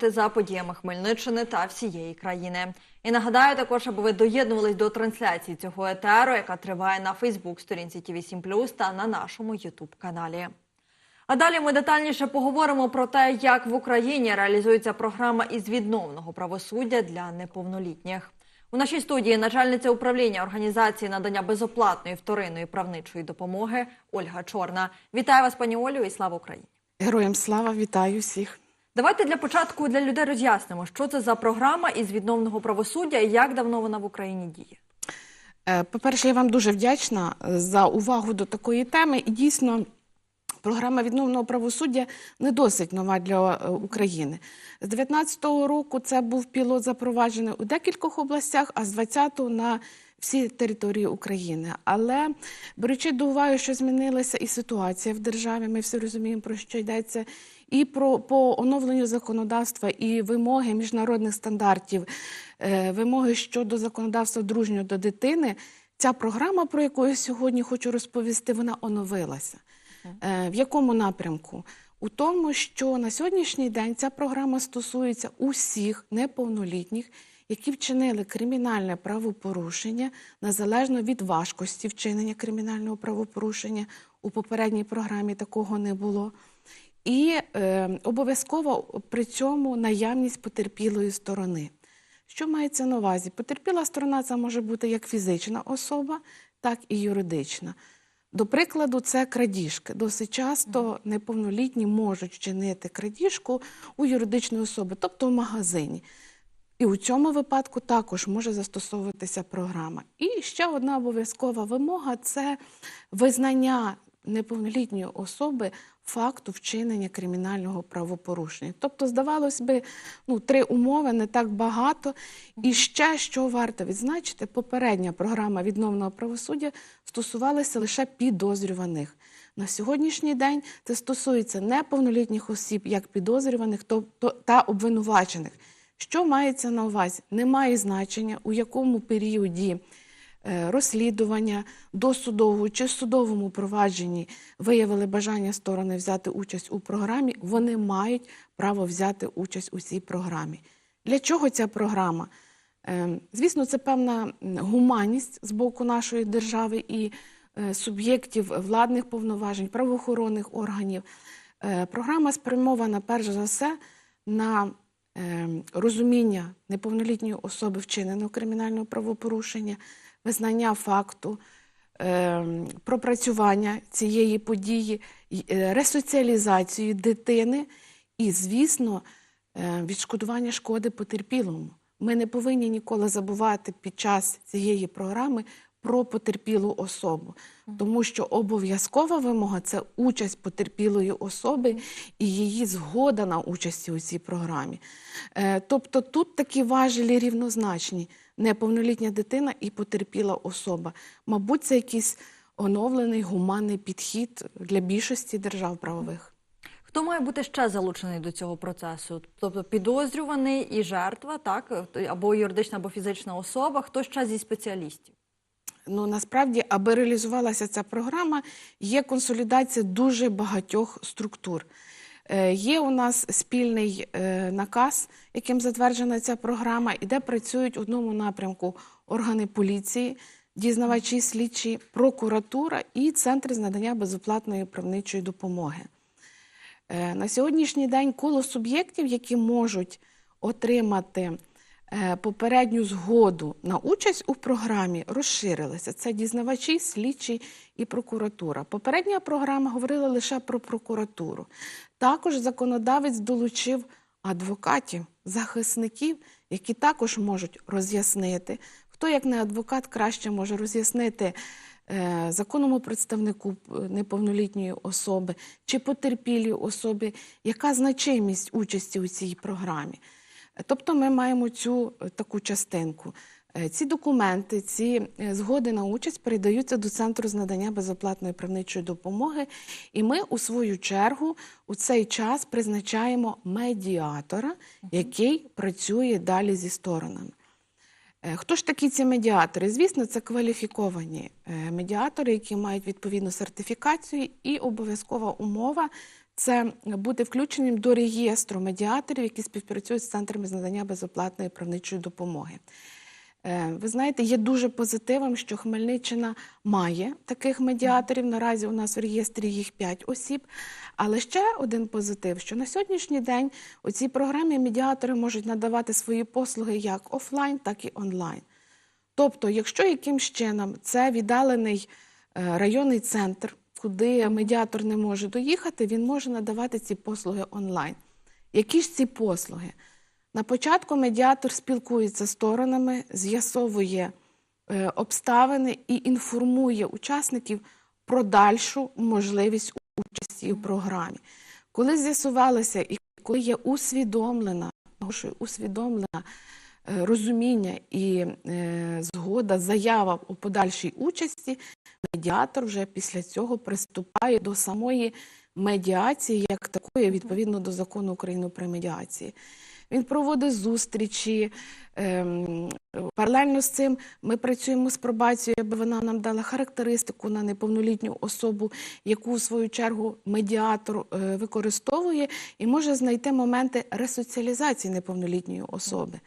за подіями Хмельниччини та всієї країни. І нагадаю також, аби ви доєднувались до трансляції цього етеру, яка триває на Фейсбук сторінці ТВ 7 та на нашому Ютуб каналі. А далі ми детальніше поговоримо про те, як в Україні реалізується програма із відновного правосуддя для неповнолітніх. У нашій студії начальниця управління організації надання безоплатної вторинної правничої допомоги Ольга Чорна. Вітаю вас, пані Олю, і слава Україні! Героям слава, вітаю всіх. Давайте для початку для людей роз'яснимо, що це за програма із відновного правосуддя і як давно вона в Україні діє. Е, По-перше, я вам дуже вдячна за увагу до такої теми. І дійсно, програма відновного правосуддя не досить нова для е, України. З 2019 року це був пілот запроваджений у декількох областях, а з 20-го на всі території України. Але беручи до уваги, що змінилася і ситуація в державі, ми всі розуміємо, про що йдеться, і про по оновленню законодавства, і вимоги міжнародних стандартів, е, вимоги щодо законодавства дружнього до дитини. Ця програма, про яку я сьогодні хочу розповісти, вона оновилася. Е, В якому напрямку? У тому, що на сьогоднішній день ця програма стосується усіх неповнолітніх, які вчинили кримінальне правопорушення незалежно від важкості вчинення кримінального правопорушення. У попередній програмі такого не було. І е, обов'язково при цьому наявність потерпілої сторони. Що мається на увазі? Потерпіла сторона це може бути як фізична особа, так і юридична. До прикладу, це крадіжки. Досить часто неповнолітні можуть вчинити крадіжку у юридичної особи, тобто в магазині. І у цьому випадку також може застосовуватися програма. І ще одна обов'язкова вимога це визнання неповнолітньої особи факту вчинення кримінального правопорушення. Тобто, здавалось би, ну, три умови не так багато. І ще що варто відзначити, попередня програма відновного правосуддя стосувалася лише підозрюваних. На сьогоднішній день це стосується неповнолітніх осіб, як підозрюваних то- то- та обвинувачених. Що мається на увазі? Немає значення, у якому періоді е, розслідування досудового чи судовому провадженні виявили бажання сторони взяти участь у програмі, вони мають право взяти участь у цій програмі. Для чого ця програма? Е, Звісно, це певна гуманність з боку нашої держави і е, суб'єктів владних повноважень, правоохоронних органів. Програма спрямована перш за все на розуміння неповнолітньої особи вчиненого кримінального правопорушення, визнання факту, е, пропрацювання цієї події, е, ресоціалізацію дитини і, звісно, е, відшкодування шкоди потерпілому. Ми не повинні ніколи забувати під час цієї програми про потерпілу особу, тому що обов'язкова вимога це участь потерпілої особи і її згода на участі у цій програмі. Е, Тобто тут такі важелі рівнозначні: неповнолітня дитина і потерпіла особа. Мабуть, це якийсь оновлений гуманний підхід для більшості держав правових. Хто має бути ще залучений до цього процесу? Тобто підозрюваний і жертва, так або юридична, або фізична особа. Хто ще зі спеціалістів? Ну насправді, аби реалізувалася ця програма, є консолідація дуже багатьох структур. Е, Є у нас спільний е, наказ, яким затверджена ця програма, і де працюють в одному напрямку органи поліції, дізнавачі, слідчі, прокуратура і центри з надання безоплатної правничої допомоги. Е, На сьогоднішній день коло суб'єктів, які можуть отримати попередню згоду на участь у програмі, розширилося. Це дізнавачі, слідчі і прокуратура. Попередня програма говорила лише про прокуратуру. Також законодавець долучив адвокатів, захисників, які також можуть роз'яснити, хто як не адвокат краще може роз'яснити е, законному представнику е, неповнолітньої особи чи потерпілій особі, яка значимість участі у цій програмі. Тобто ми маємо цю е, таку частинку. Е, Ці документи, ці е, згоди на участь передаються до центру з надання безоплатної правничої допомоги, і ми у свою чергу у цей час призначаємо медіатора, який працює далі зі сторонами. Хто ж такі ці медіатори? Звісно, це кваліфіковані медіатори, які мають відповідну сертифікацію, і обов'язкова умова це бути включеним до реєстру медіаторів, які співпрацюють з центрами з надання безоплатної правничої допомоги. Е, Ви знаєте, є дуже позитивом, що Хмельниччина має таких медіаторів. Наразі у нас в реєстрі їх 5 осіб. Але ще один позитив, що на сьогоднішній день у цій програмі медіатори можуть надавати свої послуги як офлайн, так і онлайн. Тобто, якщо якимсь чином це віддалений е, районний центр, куди медіатор не може доїхати, він може надавати ці послуги онлайн. Які ж ці послуги? На початку медіатор спілкується з сторонами, з'ясовує е, обставини і інформує учасників про дальшу можливість участі у програмі. Коли з'ясувалося і коли є усвідомлена, усвідомлена розуміння і е, згода, заява у подальшій участі, медіатор вже після цього приступає до самої медіації, як такої, відповідно до закону України про медіації. Він проводить зустрічі. ем, Паралельно з цим ми працюємо з пробацією, аби вона нам дала характеристику на неповнолітню особу, яку в свою чергу медіатор е, використовує і може знайти моменти ресоціалізації неповнолітньої особи.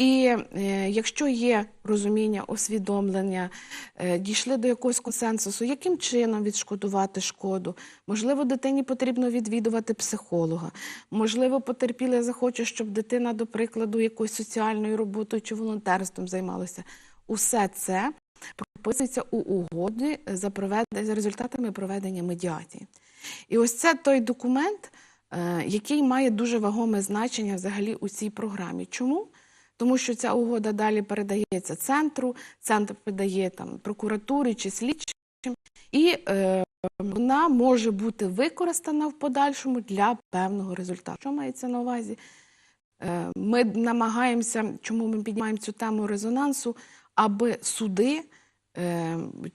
І е, якщо є розуміння, усвідомлення, е, дійшли до якогось консенсусу, яким чином відшкодувати шкоду, можливо, дитині потрібно відвідувати психолога, можливо, потерпілий захоче, щоб дитина, до прикладу, якоюсь соціальною роботою чи волонтерством займалася. Усе це прописується у угоді за, проведення, за результатами проведення медіації. І ось це той документ, е, який має дуже вагоме значення взагалі у цій програмі. Чому? Тому що ця угода далі передається центру, центр передає там прокуратурі чи слідчим, і е, вона може бути використана в подальшому для певного результату. Що мається на увазі? Е, Ми намагаємося, чому ми піднімаємо цю тему резонансу, аби суди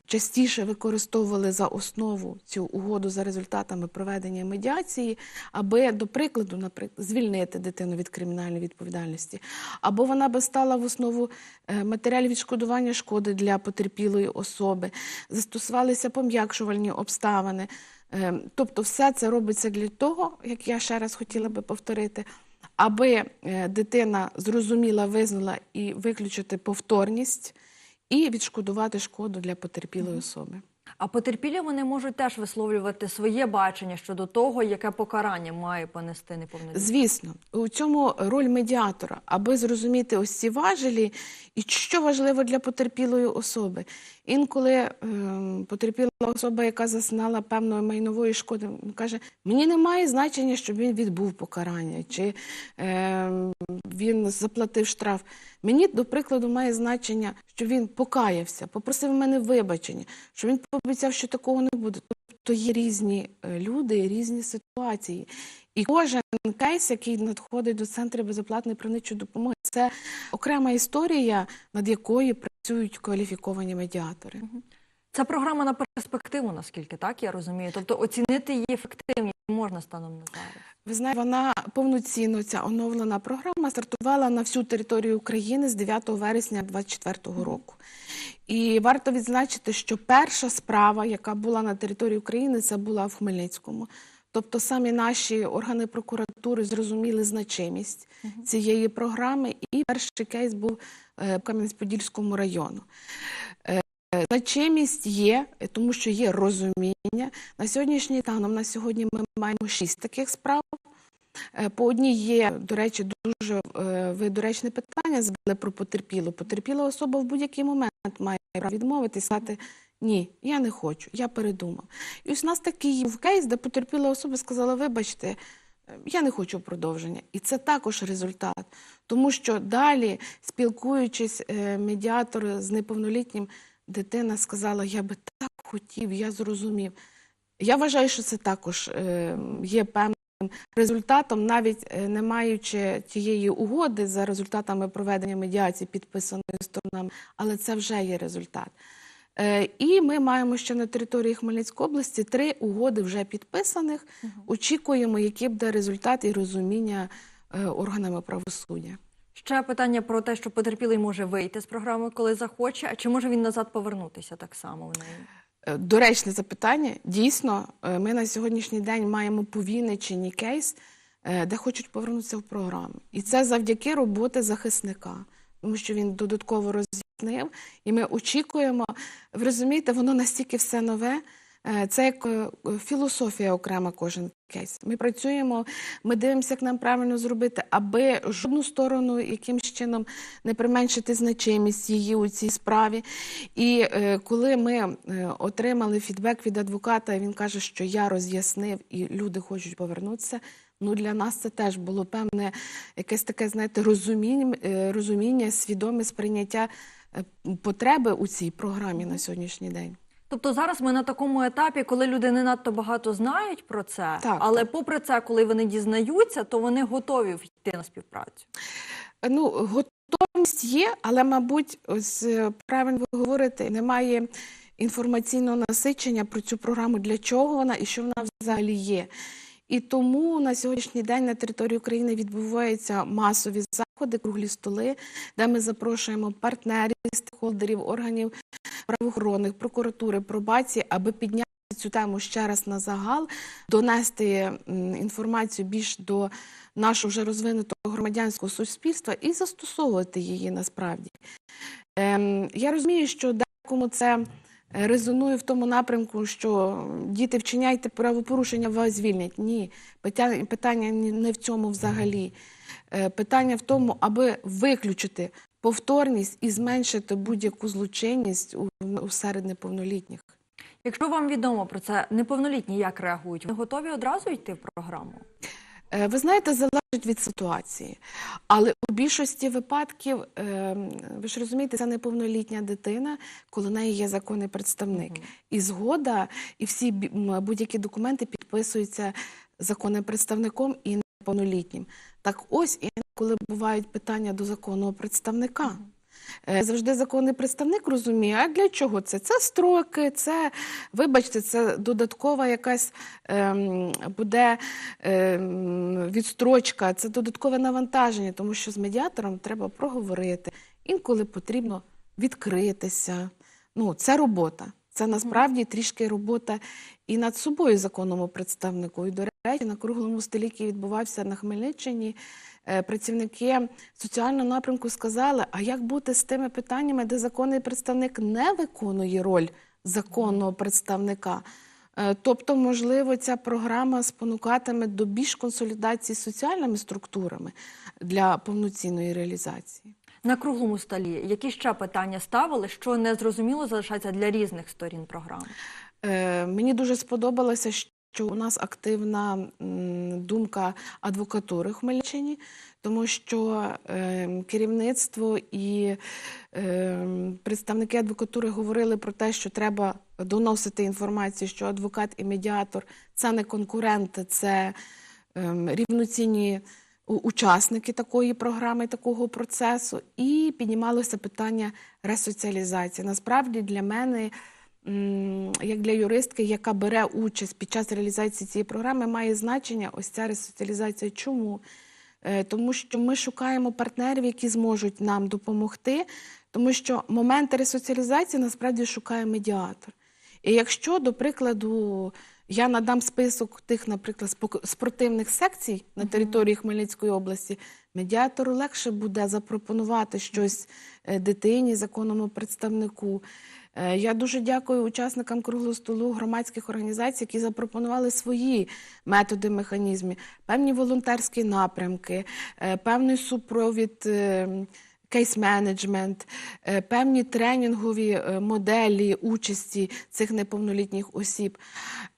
частіше використовували за основу цю угоду за результатами проведення медіації, аби, до прикладу, наприклад, звільнити дитину від кримінальної відповідальності, або вона би стала в основу е, матеріалів відшкодування шкоди для потерпілої особи, застосувалися пом'якшувальні обставини. Е, Тобто, все це робиться для того, як я ще раз хотіла би повторити, аби е, дитина зрозуміла, визнала і виключити повторність, і відшкодувати шкоду для потерпілої особи. А потерпілі вони можуть теж висловлювати своє бачення щодо того, яке покарання має понести неповнолітній. Звісно, у цьому роль медіатора, аби зрозуміти ось ці важелі, і що важливо для потерпілої особи. Інколи ем, потерпіла особа, яка зазнала певної майнової шкоди, каже: мені немає значення, щоб він відбув покарання, чи ем, він заплатив штраф. Мені, до прикладу, має значення, що він покаявся, попросив мене вибачення, що він пообіцяв, що такого не буде. Тобто є різні е, люди, різні ситуації. І кожен кейс, який надходить до центру безоплатної правничої допомоги, це окрема історія, над якою працюють кваліфіковані медіатори. Це програма на перспективу, наскільки так я розумію. Тобто оцінити її ефективність можна станом на зараз. Ви знаєте, вона повноцінно ця оновлена програма стартувала на всю територію України з 9 вересня 2024 року. І варто відзначити, що перша справа, яка була на території України, це була в Хмельницькому. Тобто самі наші органи прокуратури зрозуміли значимість цієї програми, і перший кейс був е, в Кам'янець-Подільському району. Е, Значимість є, е, тому що є розуміння. На сьогоднішній станом на сьогодні ми маємо шість таких справ. Е, По одній є, до речі, дуже ви питання задали про потерпілу. Потерпіла особа в будь-який момент має право відмовити сказати ні, я не хочу, я передумав. І ось у нас такий кейс, де потерпіла особа сказала, вибачте, я не хочу продовження. І це також результат. Тому що далі, спілкуючись, медіатор з неповнолітнім, дитина сказала, я би так хотів, я зрозумів. Я вважаю, що це також е, є певним результатом, навіть е, не маючи тієї угоди за результатами проведення медіації, підписаної сторонами, але це вже є результат. Е, І ми маємо ще на території Хмельницької області три угоди вже підписаних. Очікуємо, який буде результат і розуміння органами правосуддя. Ще питання про те, що потерпілий може вийти з програми, коли захоче, а чи може він назад повернутися так само в неї? Е, Доречне запитання. Дійсно, е, ми на сьогоднішній день маємо по Вінниччині кейс, е, де хочуть повернутися в програму. І це завдяки роботи захисника, тому що він додатково роз'яснив. І ми очікуємо. Ви розумієте, воно настільки все нове. Е, Це як е, філософія окрема кожен кейс. Ми працюємо, ми дивимося, як нам правильно зробити, аби жодну сторону якимсь чином не применшити значимість її у цій справі. І е, коли ми отримали фідбек від адвоката, він каже, що я роз'яснив і люди хочуть повернутися. Ну, для нас це теж було певне якесь таке, знаєте, розуміння, розуміння свідоме сприйняття потреби у цій програмі на сьогоднішній день. Тобто зараз ми на такому етапі, коли люди не надто багато знають про це, Так, але так. попри це, коли вони дізнаються, то вони готові йти на співпрацю. Ну, готовність є, але, мабуть, ось правильно ви говорите, немає інформаційного насичення про цю програму, для чого вона і що вона взагалі є. І тому на сьогоднішній день на території України відбуваються масові заходи, круглі столи, де ми запрошуємо партнерів, стейкхолдерів, органів правоохоронних, прокуратури, пробації, аби підняти цю тему ще раз на загал, донести інформацію більш до нашого вже розвинутого громадянського суспільства і застосовувати її насправді. Ем, я розумію, що декому це резонує в тому напрямку, що діти вчиняйте правопорушення, вас звільнять. Ні, питання, питання ні- не в цьому взагалі. Е, Питання в тому, аби виключити повторність і зменшити будь-яку злочинність у, у серед неповнолітніх. Якщо вам відомо про це, неповнолітні як реагують? Вони готові одразу йти в програму? Е, Ви знаєте, залежить від ситуації. Але у більшості випадків, е, ви ж розумієте, це неповнолітня дитина, коли в неї є законний представник. І згода, і всі будь-які документи підписуються законним представником і неповнолітнім. Так ось інколи бувають питання до законного представника. Е, Завжди законний представник розуміє, а для чого це? Це строки, це, вибачте, це додаткова якась ем, буде ем, відстрочка, це додаткове навантаження, тому що з медіатором треба проговорити. Інколи потрібно відкритися. Ну, це робота. Це насправді трішки робота і над собою законному представнику. І, до речі, на круглому столі, який відбувався на Хмельниччині, е, працівники соціального напрямку сказали, а як бути з тими питаннями, де законний представник не виконує роль законного представника? Е, Тобто, можливо, ця програма спонукатиме до більш консолідації з соціальними структурами для повноцінної реалізації. На круглому столі які ще питання ставили, що незрозуміло залишається для різних сторін програми? Е, Мені дуже сподобалося, що у нас активна думка адвокатури в Хмельниччині, тому що е, керівництво і е, представники адвокатури говорили про те, що треба доносити інформацію, що адвокат і медіатор це не конкуренти, це ем, рівноцінні учасники такої програми, такого процесу, і піднімалося питання ресоціалізації. Насправді для мене, як для юристки, яка бере участь під час реалізації цієї програми, має значення ось ця ресоціалізація. Чому? Е, Тому що ми шукаємо партнерів, які зможуть нам допомогти, тому що момент ресоціалізації насправді шукає медіатор. І якщо, до прикладу, я надам список тих, наприклад, спортивних секцій на території Хмельницької області, медіатору легше буде запропонувати щось е, дитині, законному представнику. Е, Я дуже дякую учасникам круглого столу громадських організацій, які запропонували свої методи, механізми, певні волонтерські напрямки, е, певний супровід. Кейс-менеджмент, певні тренінгові е, моделі участі цих неповнолітніх осіб.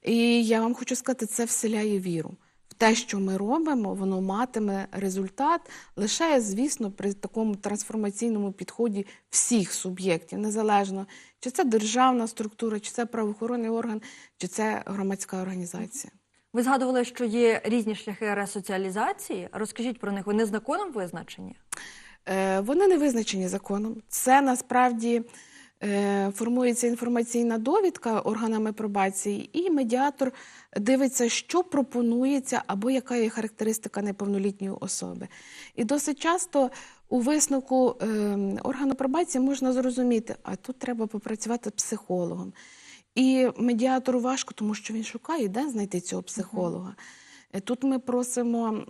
І я вам хочу сказати, це вселяє віру. Те, що ми робимо, воно матиме результат лише, звісно, при такому трансформаційному підході всіх суб'єктів, незалежно чи це державна структура, чи це правоохоронний орган, чи це громадська організація. Ви згадували, що є різні шляхи ресоціалізації. Розкажіть про них. Вони законом визначені? Е, Вони не визначені законом. Це насправді е, формується інформаційна довідка органами пробації, і медіатор дивиться, що пропонується або яка є характеристика неповнолітньої особи. І досить часто у висновку е, органу пробації можна зрозуміти, а тут треба попрацювати з психологом. І медіатору важко, тому що він шукає, де знайти цього психолога. Е, Тут ми просимо,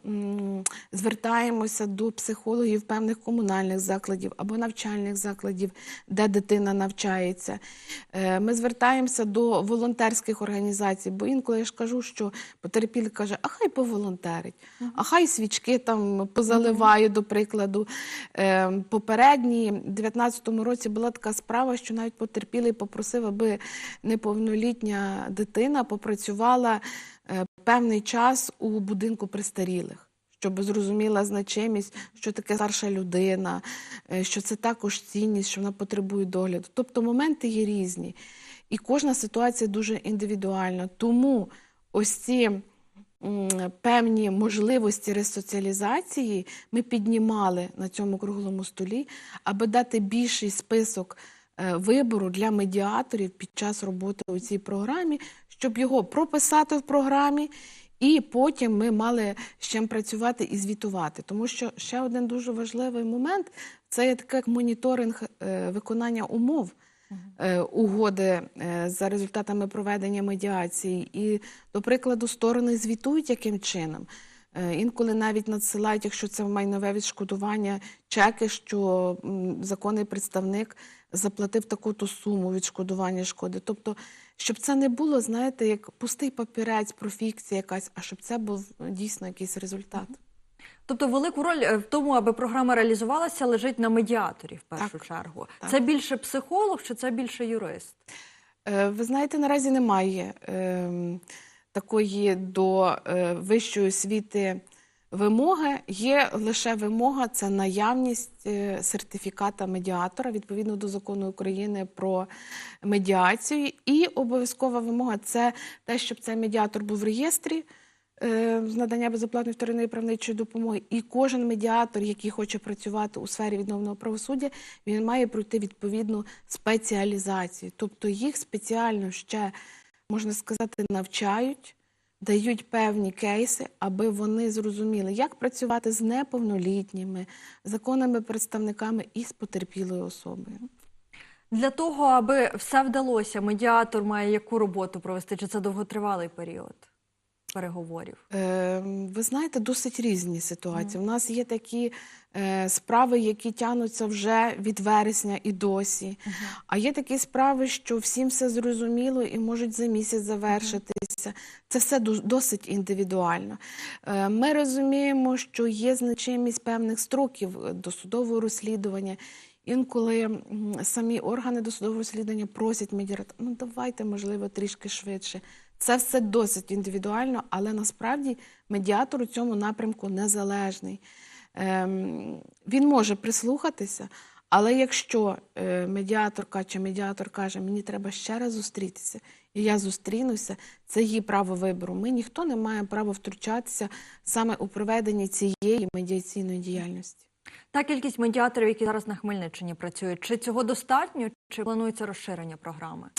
звертаємося до психологів певних комунальних закладів або навчальних закладів, де дитина навчається. Е, Ми звертаємося до волонтерських організацій, бо інколи я ж кажу, що потерпілий каже, а хай поволонтерить, а хай свічки там позаливає, до прикладу. Е, Попередній, в 19-му році була така справа, що навіть потерпілий попросив, аби неповнолітня дитина попрацювала певний час у будинку престарілих, щоб зрозуміла значимість, що таке старша людина, е, що це також цінність, що вона потребує догляду. Тобто моменти є різні, і кожна ситуація дуже індивідуальна. Тому ось ці певні можливості ресоціалізації ми піднімали на цьому круглому столі, аби дати більший список е, вибору для медіаторів під час роботи у цій програмі, щоб його прописати в програмі. І потім ми мали з чим працювати і звітувати. Тому що ще один дуже важливий момент це є таке як моніторинг е, виконання умов е, угоди е, за результатами проведення медіації. І, до прикладу, сторони звітують яким чином. Інколи навіть надсилають, якщо це майнове відшкодування, чеки, що законний представник заплатив таку-то суму відшкодування шкоди. Тобто, щоб це не було, знаєте, як пустий папірець, профікція якась, а щоб це був дійсно якийсь результат. Тобто велику роль е, в тому, аби програма реалізувалася, лежить на медіаторі в першу Так, чергу. так. Це більше психолог чи це більше юрист? Е, Ви знаєте, наразі немає ем, такої до е, вищої освіти вимоги. Є лише вимога це наявність е, сертифіката медіатора відповідно до закону України про медіацію. І обов'язкова вимога це те, щоб цей медіатор був в реєстрі. е, З надання безоплатної вторинної правничої допомоги, і кожен медіатор, який хоче працювати у сфері відновленого правосуддя, він має пройти відповідну спеціалізацію. Тобто їх спеціально ще, можна сказати, навчають, дають певні кейси, аби вони зрозуміли, як працювати з неповнолітніми, законними представниками і з потерпілою особою. Для того, аби все вдалося, медіатор має яку роботу провести? Чи це довготривалий період переговорів? Е, ви знаєте, досить різні ситуації. У нас є такі справи, які тягнуться вже від вересня і досі. А є такі справи, що всім все зрозуміло і можуть за місяць завершитися. Це все досить індивідуально. Е, ми розуміємо, що є значимість певних строків е, досудового розслідування. Інколи самі органи досудового розслідування просять медіатора, ну давайте, можливо, трішки швидше. Це все досить індивідуально, але насправді медіатор у цьому напрямку незалежний. Ем, він може прислухатися, але якщо е, медіаторка чи медіатор каже, мені треба ще раз зустрітися, і я зустрінуся, це її право вибору. Ми ніхто не має права втручатися саме у проведенні цієї медіаційної діяльності. Та кількість медіаторів, які зараз на Хмельниччині працюють, чи цього достатньо, чи планується розширення програми?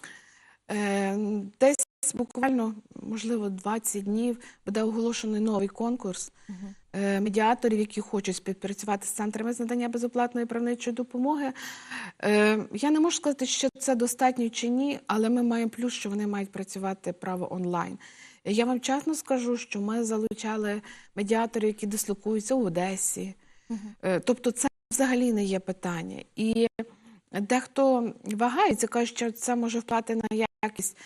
Е, Десь буквально, можливо, 20 днів буде оголошений новий конкурс е, медіаторів, які хочуть співпрацювати з центрами з надання безоплатної правничої допомоги. Е, Я не можу сказати, що це достатньо чи ні, але ми маємо плюс, що вони мають працювати право онлайн. Я вам чесно скажу, що ми залучали медіаторів, які дислокуються у Одесі. Е, Тобто, це взагалі не є питання. І Дехто вагається, каже, що це може впливати на якість.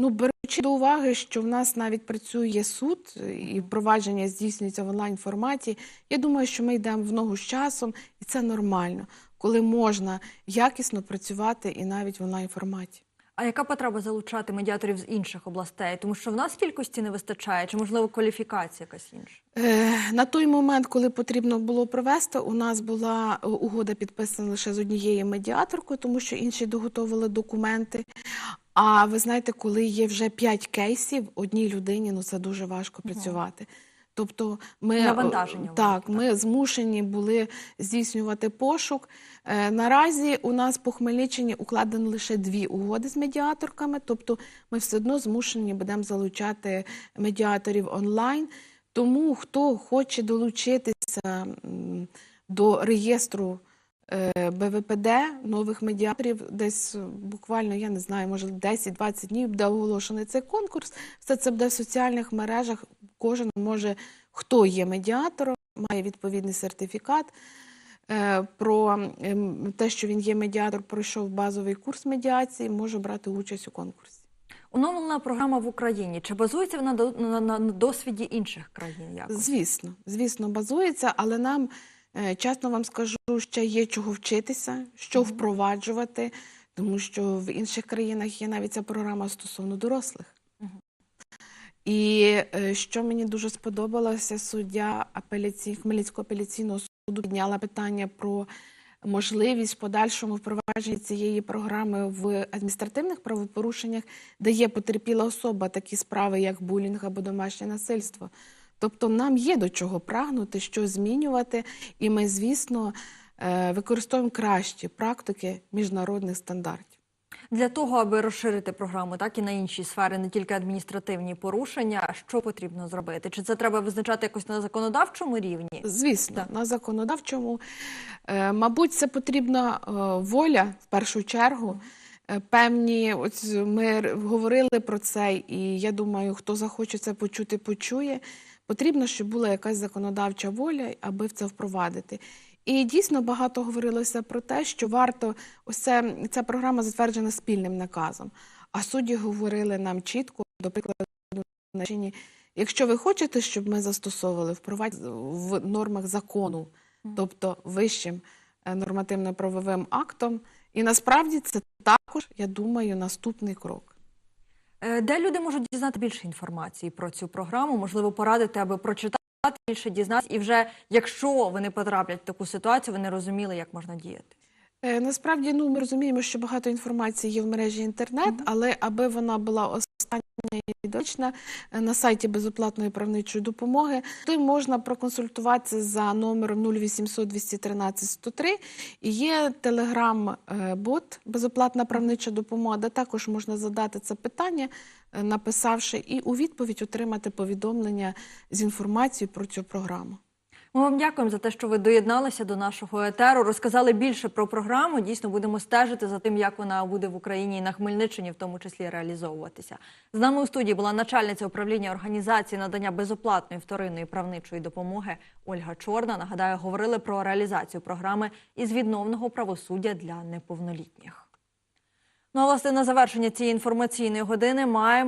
Ну, беручи до уваги, що в нас навіть працює суд і провадження здійснюється в онлайн форматі, я думаю, що ми йдемо в ногу з часом, і це нормально, коли можна якісно працювати і навіть в онлайн форматі. А яка потреба залучати медіаторів з інших областей? Тому що в нас кількості не вистачає, чи можливо кваліфікація якась інша? Е, На той момент, коли потрібно було провести, у нас була е, угода підписана лише з однією медіаторкою, тому що інші доготовили документи. А ви знаєте, коли є вже п'ять кейсів одній людині, ну це дуже важко працювати. Тобто ми Навантаження е, так, велике, ми змушені були здійснювати пошук. Е, Наразі у нас по Хмельниччині укладено лише дві угоди з медіаторками, тобто ми все одно змушені будемо залучати медіаторів онлайн. Тому хто хоче долучитися м, до реєстру БВПД, нових медіаторів. Десь е, буквально, я не знаю, може 10-20 днів буде оголошений цей конкурс. Все це буде в соціальних мережах. Кожен може, хто є медіатором, має відповідний сертифікат. е, Про ем, те, що він є медіатор, пройшов базовий курс медіації, може брати участь у конкурсі. Оновлена програма в Україні. Чи базується вона на, досвіді інших країн? Якось? Звісно, звісно, базується, але нам, е, чесно вам скажу, ще є чого вчитися, що впроваджувати, тому що в інших країнах є навіть ця програма стосовно дорослих. І е, що мені дуже сподобалося, суддя апеляцій, Хмельницького апеляційного суду підняла питання про можливість в подальшому впровадження цієї програми в адміністративних правопорушеннях, де є потерпіла особа, такі справи, як булінг або домашнє насильство. Тобто нам є до чого прагнути, що змінювати, і ми, звісно, е, використовуємо кращі практики міжнародних стандартів. Для того, аби розширити програму, так і на інші сфери, не тільки адміністративні порушення, що потрібно зробити? Чи це треба визначати якось на законодавчому рівні? Звісно, Так. на законодавчому, е, мабуть, це потрібна е, воля в першу чергу. Певні, ось ми говорили про це, і я думаю, хто захоче це почути, почує. Потрібно, щоб була якась законодавча воля, аби в це впровадити. І дійсно багато говорилося про те, що варто ось це, ця програма затверджена спільним наказом. А судді говорили нам чітко, до прикладу, на чині, якщо ви хочете, щоб ми застосовували впровадь в нормах закону, тобто вищим е, нормативно-правовим актом, і насправді це також, я думаю, наступний крок. Е, Де люди можуть дізнати більше інформації про цю програму? Можливо, порадити, аби прочитати більше, дізнатися, і вже якщо вони потраплять в таку ситуацію, вони розуміли, як можна діяти. Е, Насправді, ну ми розуміємо, що багато інформації є в мережі інтернет, але аби вона була остання і точна е, на сайті безоплатної правничої допомоги, то можна проконсультуватися за номером 0800 213 103. І є телеграм-бот безоплатна правнича допомога, де також можна задати це питання, е, написавши, і у відповідь отримати повідомлення з інформацією про цю програму. Ми вам дякуємо за те, що ви доєдналися до нашого етеру, розказали більше про програму. Дійсно, будемо стежити за тим, як вона буде в Україні і на Хмельниччині, в тому числі реалізовуватися. З нами у студії була начальниця управління організації надання безоплатної вторинної правничої допомоги Ольга Чорна. Нагадаю, говорили про реалізацію програми із відновного правосуддя для неповнолітніх. Ну а власне на завершення цієї інформаційної години маємо.